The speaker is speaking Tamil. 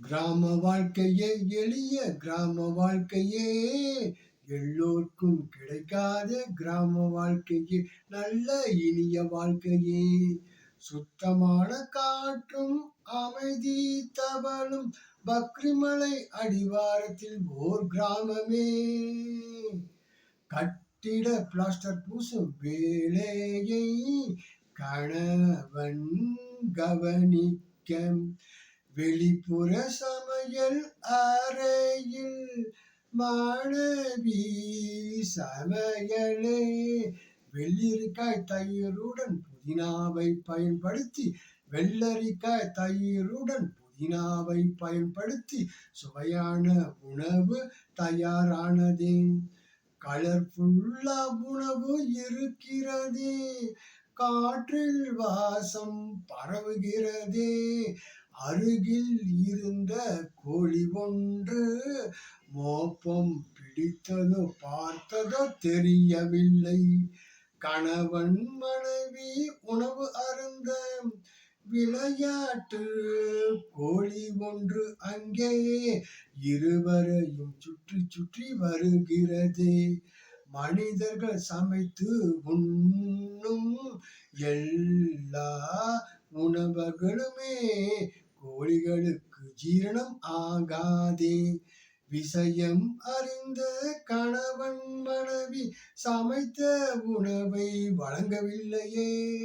கிராம வாழ்க்கையே எளிய கிராம வாழ்க்கையே. எல்லோருக்கும் கிடைக்காத கிராம வாழ்க்கையே நல்ல இனிய வாழ்க்கையே. சுத்தமான காற்றும் அமைதி தவளும் பக்ரிமலை அடிவாரத்தில் ஓர் கிராமமே. கட்டிட பிளாஸ்டர் பூசும் வேலையை கணவன் கவனிக்க வெளிப்புற சமையல் அறையில் மாணவி சமையலே. வெள்ளரிக்காய் தயிருடன் புதினாவை பயன்படுத்தி வெள்ளரிக்காய் தயிருடன் புதினாவை பயன்படுத்தி சுவையான உணவு தயாரானது. கலர்ஃபுல்லா உணவு இருக்கிறது. காற்றில் வாசம் பரவுகிறதே. அருகில் இருந்த கோழி ஒன்று மோப்பம் பிடித்ததோ பார்த்ததோ தெரியவில்லை. கணவன் மனைவி உணவு அருந்த விளையாட்டு கோழி ஒன்று அங்கே இருவரையும் சுற்றி சுற்றி வருகிறது. மனிதர்கள் சமைத்து உண்ணும் எல்லா உணவுகளுமே கோழிகளுக்கு ஜீரணம் ஆகாதே. விஷயம் அறிந்த கணவன் மனைவி சமைத்த உணவை வழங்கவில்லையே.